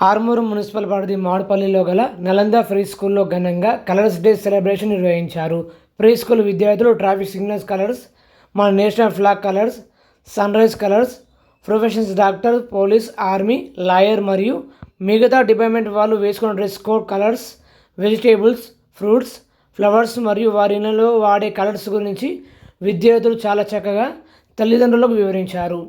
Armoor municipal పరిధి మాడపల్లిలో గల Nalanda pre స్కూల్లో ఘనంగా కలర్స్ డే సెలబ్రేషన్ నిర్వహించారు. ప్రీ స్కూల్ విద్యార్థులు ట్రాఫిక్ సిగ్నల్స్ కలర్స్ మన national flag colours sunrise colours professions doctor police army lawyer మరియు మిగతా డిపార్ట్మెంట్ వాళ్ళు వేసుకున్న dress code colours vegetables fruits flowers మరియు వారి ఇళ్ళలో వాడే కలర్స్ గురించి విద్యార్థులు చాలా చక్కగా తల్లిదండ్రులకు వివరించారు.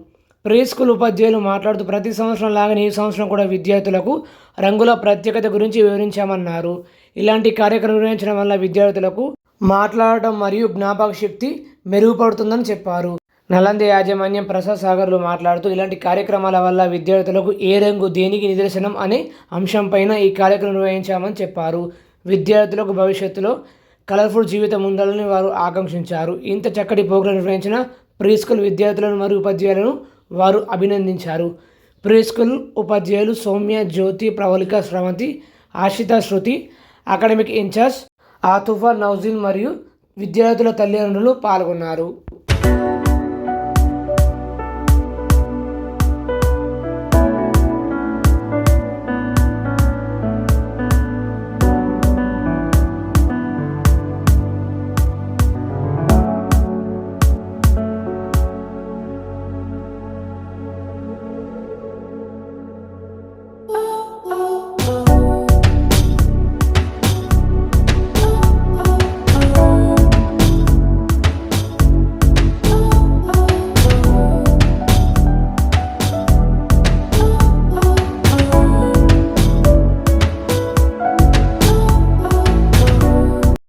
ప్రీ స్కూల్ ఉపాధ్యాయులు మాట్లాడుతూ ప్రతి సంవత్సరం లాగానే ఈ సంవత్సరం కూడా విద్యార్థులకు రంగుల ప్రత్యేకత గురించి వివరించామన్నారు. ఇలాంటి కార్యక్రమం నిర్వహించడం వల్ల విద్యార్థులకు మాట్లాడటం మరియు జ్ఞాపక శక్తి మెరుగుపడుతుందని చెప్పారు. నలంద యాజమాన్యం ప్రసాద్ సాగర్లు మాట్లాడుతూ ఇలాంటి కార్యక్రమాల వల్ల విద్యార్థులకు ఏ రంగు దేనికి నిదర్శనం అనే అంశంపైన ఈ కార్యక్రమం నిర్వహించామని చెప్పారు. విద్యార్థులకు భవిష్యత్తులో కలర్ఫుల్ జీవితం ఉండాలని వారు ఆకాంక్షించారు. ఇంత చక్కటి ప్రోగ్రాం నిర్వహించిన ప్రీ స్కూల్ విద్యార్థులను మరియు ఉపాధ్యాయులను వారు అభినందించారు. ప్రీ స్కూల్ ఉపాధ్యాయులు Soumya Jyothi Pravalika Sravanthi Ashitha Shruthi academic in charge Athufa Nauzil మరియు విద్యార్థుల తల్లిదండ్రులు పాల్గొన్నారు.